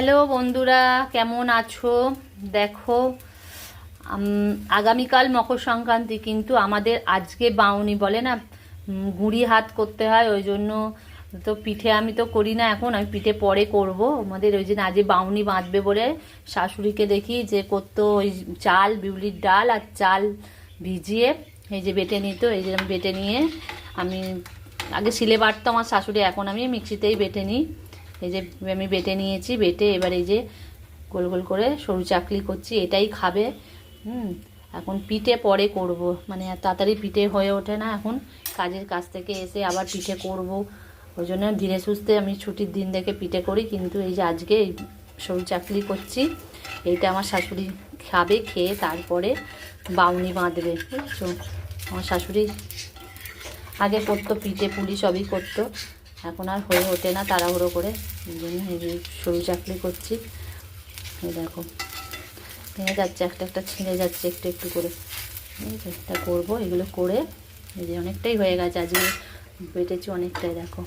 Hello বন্ধুরা, কেমন আছো? দেখো আগামীকাল মকর সংক্রান্তি, কিন্তু আমাদের আজকে বাউনি বলে না গুঁড়ি হাত করতে হয়, ওই জন্য তো পিঠে আমি তো করি না এখন, আমি পিঠে পরে করব। আমাদের ওই জন্য আজকে বাউনি বাঁধবে বলে শাশুড়িকে দেখি, যে করতো ওই চাল, বিউলির ডাল আর চাল ভিজিয়ে, এই যে বেটে নিত এই যে বেটে নিয়ে, আমি আগে শিলে বাটতো আমার শাশুড়ি, এখন আমি মিক্সিতেই বেটে নিই। এই যে আমি বেটে নিয়েছি, বেটে এবার এই যে গোল গোল করে সরু চাকলি করছি, এটাই খাবে। হুম, এখন পিঠে পরে করব। মানে তাড়াতাড়ি পিঠে হয়ে ওঠে না এখন। কাজের কাছ থেকে এসে আবার পিঠে করব। ওই জন্য ধীরে সুস্থে আমি ছুটির দিন দেখে পিঠে করি, কিন্তু এই যে আজকে এই সরু চাকলি করছি, এইটা আমার শাশুড়ি খাবে, খেয়ে তারপরে বাউনি বাঁধবে, বুঝছ? আমার শাশুড়ি আগে করতো, পিঠে পুলি সবই করতো। এখন আর হয়ে ওঠে না তাড়াহুড়ো করে, এই জন্য সরু চাকলি করছি। দেখো, ভেঙে যাচ্ছে, একটা একটা ছিঁড়ে যাচ্ছে একটু একটু করে। ঠিক আছে এটা করব, এগুলো করে, এই যে অনেকটাই হয়ে গেছে, আজকে বেটেছি অনেকটাই, দেখো।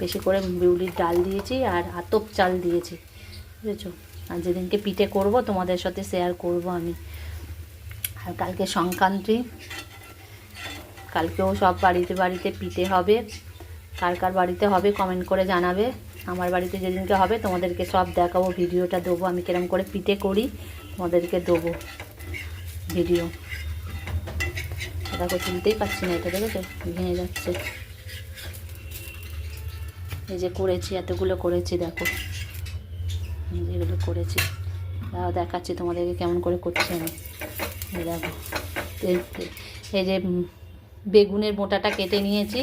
বেশি করে বিউলির ডাল দিয়েছি আর আতপ চাল দিয়েছি, বুঝেছ? আর যেদিনকে পিঠে করব, তোমাদের সাথে শেয়ার করব আমি। আর কালকে সংক্রান্তি, কালকেও সব বাড়িতে বাড়িতে পিঠে হবে। কার কার বাড়িতে হবে কমেন্ট করে জানাবে। আমার বাড়িতে যেদিনকে হবে, তোমাদেরকে সব দেখাবো, ভিডিওটা দেবো। আমি কিরম করে পিঠে করি, তোমাদেরকে দেবো ভিডিও। দেখো, তুলতেই পারছি না এটা, দেখেছ? ভেঙে যাচ্ছে। এই যে করেছি, এতগুলো করেছি, দেখো। এই যে এগুলো করেছি। তাও দেখাচ্ছি তোমাদেরকে কেমন করে করছি আমি। দেখো, এই যে বেগুনের মোটাটা কেটে নিয়েছি।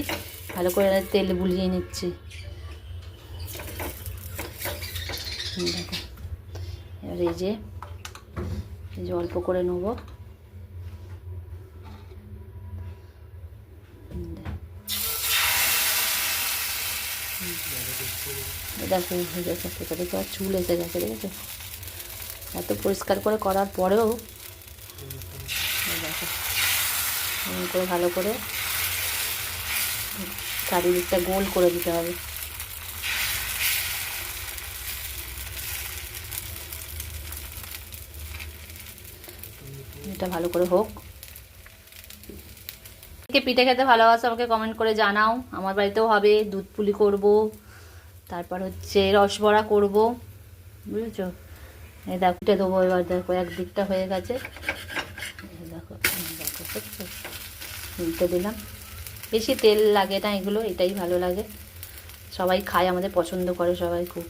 ভালো করে তেল বুলিয়ে নিচ্ছি দেখো, এবার এই যে এই যে অল্প করে নেব দেখ। হয়ে গেছে আর চুল এসে গেছে দেখেছ এত পরিষ্কার করে করার পরেও দেখো করে ভালো করে চারিদিকটা গোল করে দিতে হবে। এটা ভালো করে হোক। পিঠে খেতে ভালোবাসো আমাকে কমেন্ট করে জানাও। আমার বাড়িতেও হবে, দুধ পুলি করব, তারপর হচ্ছে রসবড়া করব, বুঝেছ? এই দেখো পিঠে দেবো এবার, দেখো একদিকটা হয়ে গেছে। দেখো দেখো উল্টে দিলাম। বেশি তেল লাগে না, এগুলো, এটাই ভালো লাগে। সবাই খায়, আমাদের পছন্দ করে সবাই খুব।